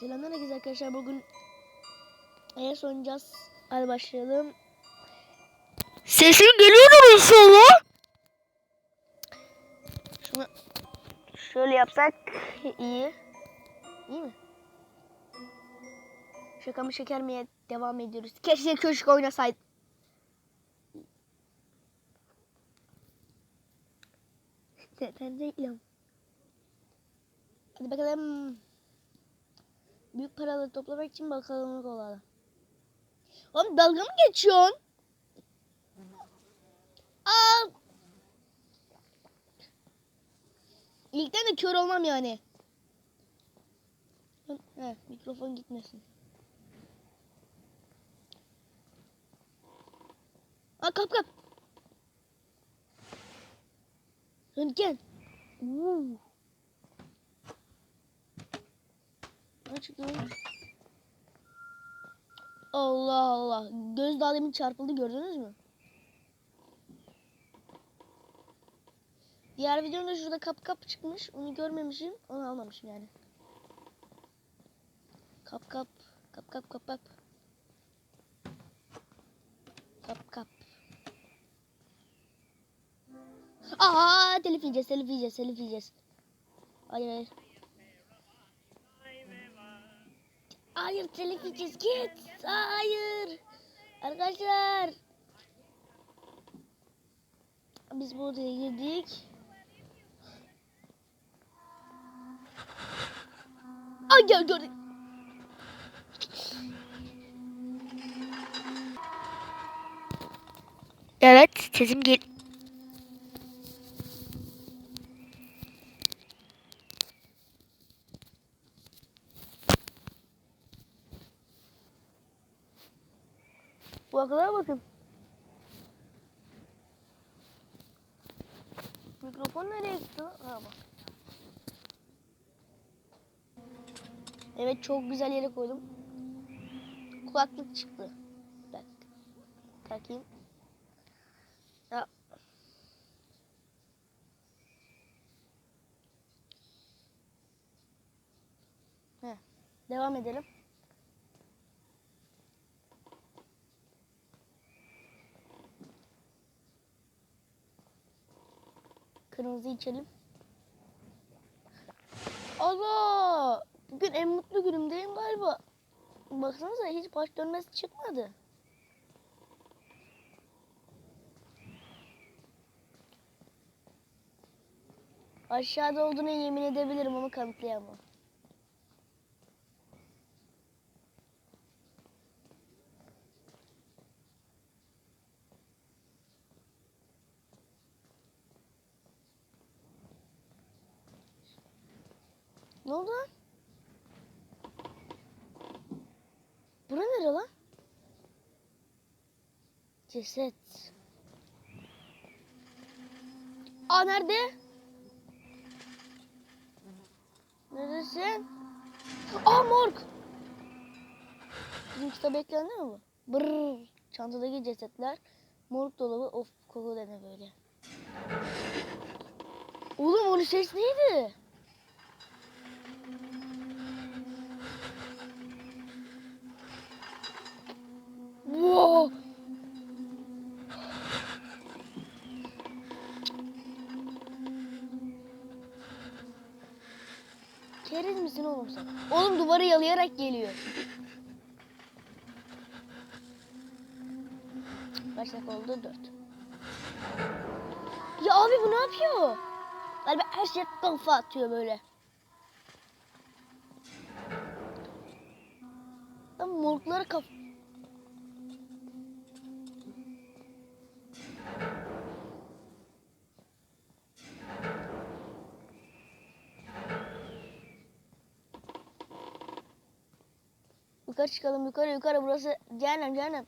Selamlar herkese arkadaşlar. Bugün ES oynayacağız. Hadi başlayalım. Sesim geliyor inşallah. Şunu şöyle yapsak iyi. İyi mi? Şaka mı şeker miye devam ediyoruz. Keşke köşk oynasaydı. Zaten reklam. Hadi bakalım. Büyük paraları toplamak için bakalım kovala. Oğlum dalga mı geçiyorsun? Aa! İlkten de kör olmam yani. He, mikrofon gitmesin. Aa kap kap. Röntgen. Uuu. Allah Allah. Göz daha demin çarpıldı gördünüz mü? Diğer videomda şurada kap kap çıkmış. Onu görmemişim. Onu almamışım yani. Kap kap. Kap kap kap kap. Kap kap. Aa telif yiyeceğiz, telif yiyeceğiz, telif yiyeceğiz. Hayır hayır. Hayır telif yiyeceğiz git. Hayır. Arkadaşlar. Biz bu odaya girdik. Ay gel gördük. Evet sesim gel. Bu akıllara bakın. Mikrofon nereye gitti? Ha bak. Evet çok güzel yere koydum. Kulaklık çıktı. Bak. Takayım. Ya. Heh. Devam edelim. Kırmızı içelim. Allah! Bugün en mutlu günümdeyim galiba. Baksanıza hiç baş dönmesi çıkmadı. Aşağıda olduğunu yemin edebilirim ama kanıtlayamam. Oldu lan? Bura nere lan? Ceset. Aa nerede? Neredesin? Aa morg. Bizim kitap eklendi mi bu? Brrr. Çantadaki cesetler. Morg dolabı. Of koku dene böyle. Oğlum onun ses neydi? Wow. Keriz misin oğlum sen? Oğlum duvarı yalayarak geliyor. Dakika oldu? Dört. Ya abi bu ne yapıyor? Galiba her şey kafa atıyor böyle. Ben morgları kaf... Yukarı çıkalım yukarı yukarı burası cehennem cehennem.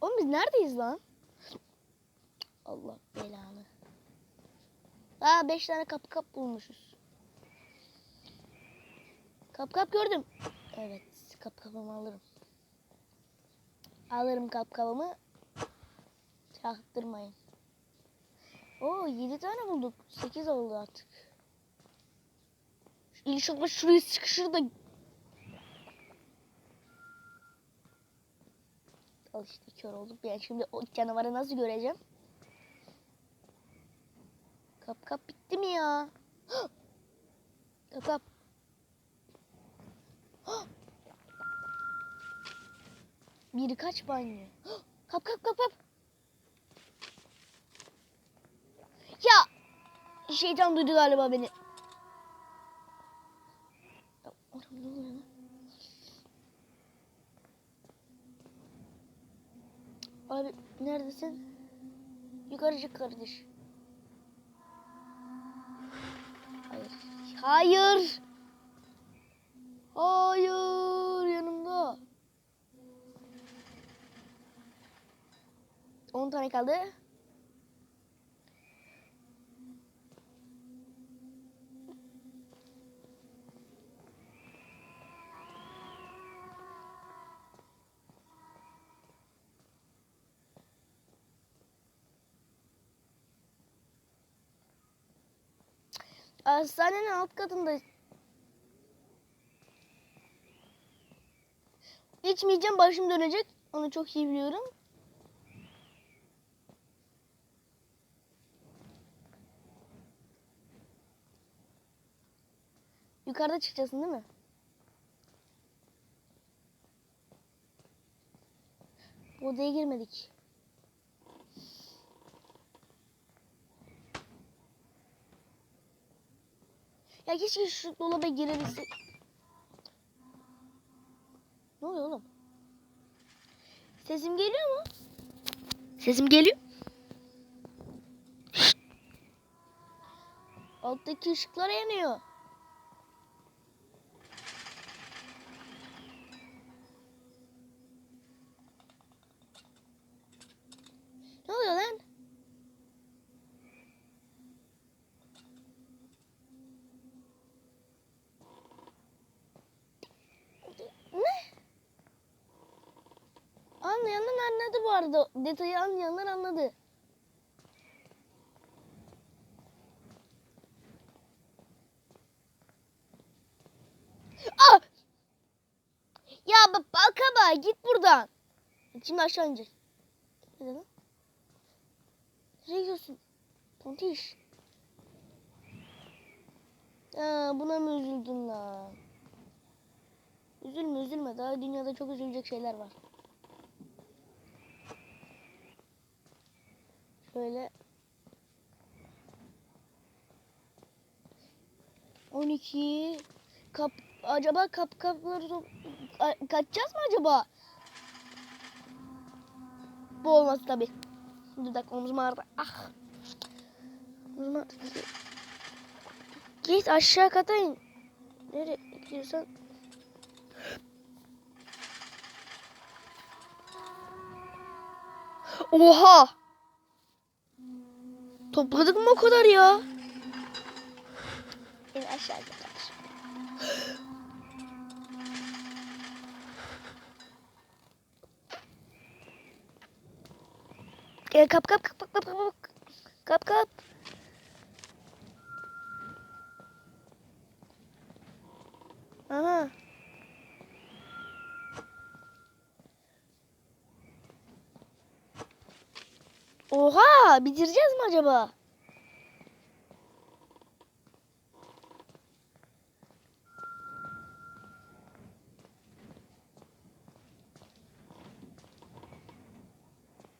Oğlum biz neredeyiz lan? Allah belanı. Aa beş tane kapı kap bulmuşuz. Kap kap gördüm. Evet kap kapımı alırım. Alırım kap kapımı. Çaktırmayın. Oo 7 tane bulduk. 8 oldu artık. İnşallah şurayı sıkışır da. Al işte kör olduk. Ben şimdi o canavarı nasıl göreceğim? Kap kap bitti mi ya? kap kap. Birkaç banyo. Kap kap kap kap. Ya şeytan duydu galiba beni. Abi neredesin? Yukarı çık kardeş. Hayır. Hayır. Hayır yanımda. 10 tane kaldı. Hastanenin alt katında. İçmeyeceğim başım dönecek. Onu çok iyi biliyorum. Yukarıda çıkacaksın değil mi? Bu odaya girmedik. Ya keşke şu dolaba girebilsek. Ne oluyor oğlum? Sesim geliyor mu? Sesim geliyor. Alttaki ışıklar yanıyor. Ne oluyor lan? Ne? Anlayanlar anladı bu arada. Detayı anlayanlar anladı. Ah! Ya bak balkaba git buradan. Şimdi aşağı ineceğiz. Nereye gidiyorsun? Pontiş. Ha, buna mı üzüldün lan? Üzülme üzülme. Daha dünyada çok üzülecek şeyler var. Şöyle. 12 kap acaba kap kapları kaçacağız mı acaba? Bu olmaz tabi. Bir dakika omzum ağrıdı. Ah. Omzum ağrıdı. Git aşağı kata. Nereye gidiyorsan. Oha! Topladık mı o kadar ya? Beni aşağı götür. Gel kap kap kap kap kap kap. Kap kap. Aha. Oha, bitireceğiz mi acaba?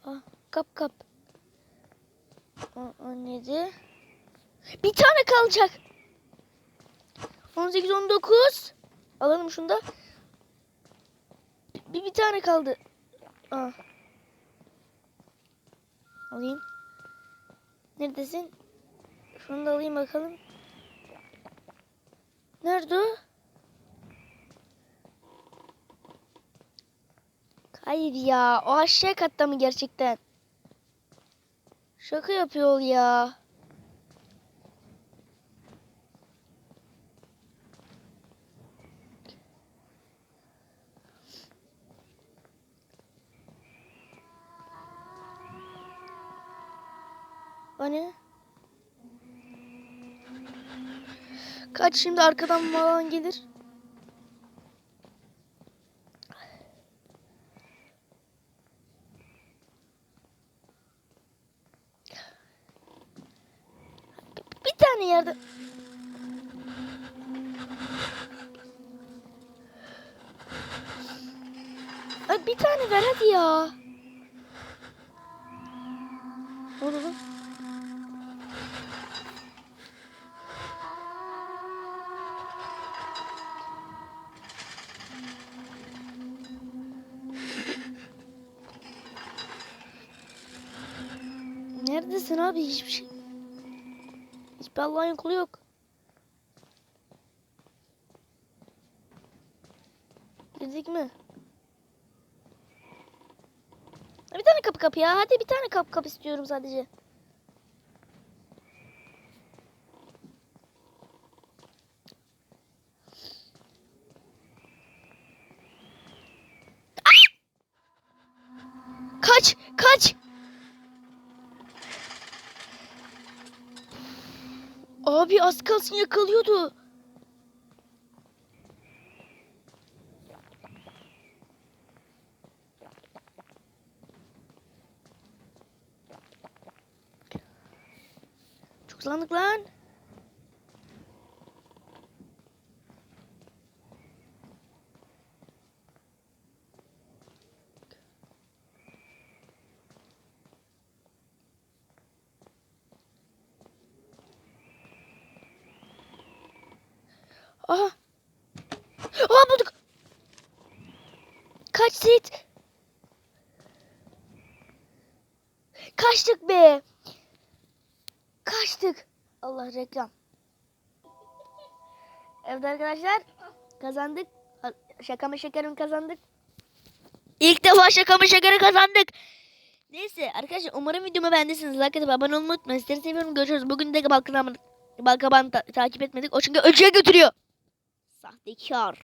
Ah, kap kap. O, o neydi? Bir tane kalacak. 18 19. Alalım şunu da. Bir, bir tane kaldı. Ah. Alayım. Neredesin? Şunu da alayım bakalım. Nerede o? Hayır ya. O aşağı katta mı gerçekten? Şaka yapıyor ya. O ne? Kaç şimdi arkadan falan gelir. Bir tane yerde bir tane ver hadi ya. Ne oldu lan? Neredesin abi? Hiçbir şey. Hiçbir Allah'ın kulu yok. Girdik mi? Bir tane kapı kapı ya. Hadi bir tane kapı kapı istiyorum sadece. Ah! Kaç! Kaç! Abi az kalsın yakalıyordu. Çok hızlandık lan. Aha. Aha bulduk. Kaç. Kaçtık be. Kaçtık. Allah reklam. Evet arkadaşlar kazandık. Şaka mı şekerim kazandık. İlk defa şaka mı şekeri kazandık. Neyse arkadaşlar umarım videomu beğendiyseniz like atıp abone olmayı unutmayın. Sizleri seviyorum. Görüşürüz. Bugün de Balkan Balkaban takip etmedik. O çünkü ölçüye götürüyor. Sahtekar.